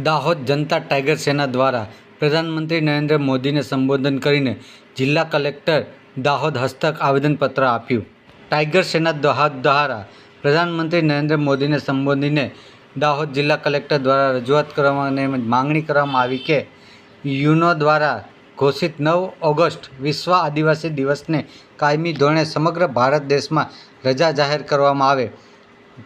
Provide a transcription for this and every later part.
દાહોદ જનતા tiger સેના દ્વારા પ્રધાનમંત્રી નરેન્દ્ર મોદીને સંબોધન કરીને જિલ્લા કલેક્ટર દાહોદ હસ્તક આવેદનપત્ર આપ્યું. ટાઈગર સેના દાહોદ દ્વારા પ્રધાનમંત્રી નરેન્દ્ર મોદીને સંબોધીને દાહોદ જિલ્લા કલેક્ટર દ્વારા રજૂઆત કરવામાં અને માંગણી કરવામાં આવી કે યુનો દ્વારા ઘોષિત નવ ઓગસ્ટ વિશ્વ આદિવાસી દિવસને કાયમી ધોરણે સમગ્ર ભારત દેશમાં રજા જાહેર કરવામાં આવે.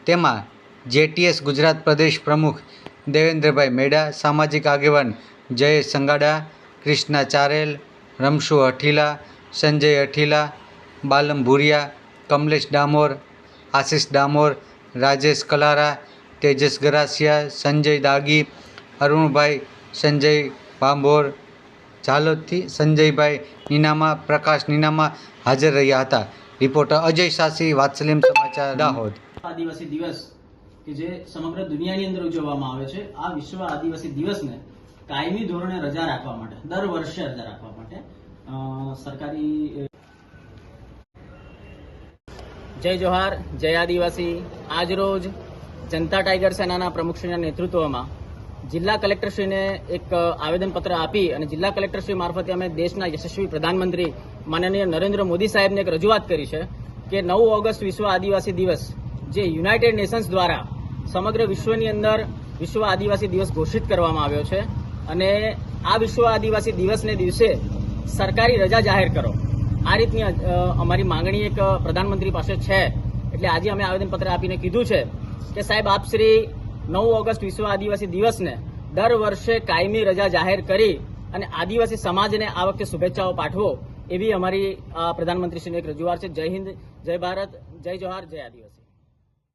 તેમાં જેટીએસ ગુજરાત પ્રદેશ પ્રમુખ દેવેન્દ્રભાઈ મેડા, સામાજિક આગેવાન જયેશ સંગાડા ક્રિષ્ના ચારેલ, રમશુ અઠીલા, સંજય અઠીલા, બાલમ ભુરિયા, કમલેશ ડામોર, આશિષ ડામોર, રાજેશ કલારા, તેજસ ગરાસિયા, સંજય દાગી, અરુણભાઈ, સંજય ભાંભોર ઝાલોદથી સંજયભાઈ નીનામા, પ્રકાશ નીનામા હાજર રહ્યા હતા. રિપોર્ટર અજય સાસી, વાત્સલ્યમ સમાચાર, દાહોદ. આદિવાસી દિવસ કે જે સમગ્ર દુનિયાની અંદર ઉજવવામાં આવે છે, આ વિશ્વ આદિવાસી દિવસને કાયમી ધોરણે રજા રાખવા માટે, દર વર્ષે રજા રાખવા માટે સરકારી જય જોહાર, જય આદિવાસી. આજ રોજ જનતા ટાઈગર સેનાના પ્રમુખશ્રીના નેતૃત્વમાં જિલ્લા કલેક્ટરશ્રીને એક આવેદનપત્ર આપી અને જિલ્લા કલેક્ટરશ્રી મારફતે અમે દેશના યશસ્વી પ્રધાનમંત્રી માનનીય નરેન્દ્ર મોદી સાહેબને એક રજૂઆત કરી છે કે નવ ઓગસ્ટ વિશ્વ આદિવાસી દિવસ, જે યુનાઇટેડ નેશન્સ દ્વારા સમગ્ર વિશ્વની અંદર વિશ્વ આદિવાસી દિવસ ઘોષિત કરવામાં આવ્યો છે અને આ વિશ્વ આદિવાસી દિવસને દિવસે સરકારી રજા જાહેર કરો. આ રીતની અમારી માંગણી એક પ્રધાનમંત્રી પાસે છે. એટલે આજે અમે આવેદનપત્ર આપીને કીધું છે કે સાહેબ, આપ શ્રી નવ ઓગસ્ટ વિશ્વ આદિવાસી દિવસને દર વર્ષે કાયમી રજા જાહેર કરી અને આદિવાસી સમાજને આ વખતે શુભેચ્છાઓ પાઠવો એવી અમારી પ્રધાનમંત્રીશ્રીની એક રજૂઆત છે. જય હિન્દ, જય ભારત, જય જોહાર જય આદિવાસી.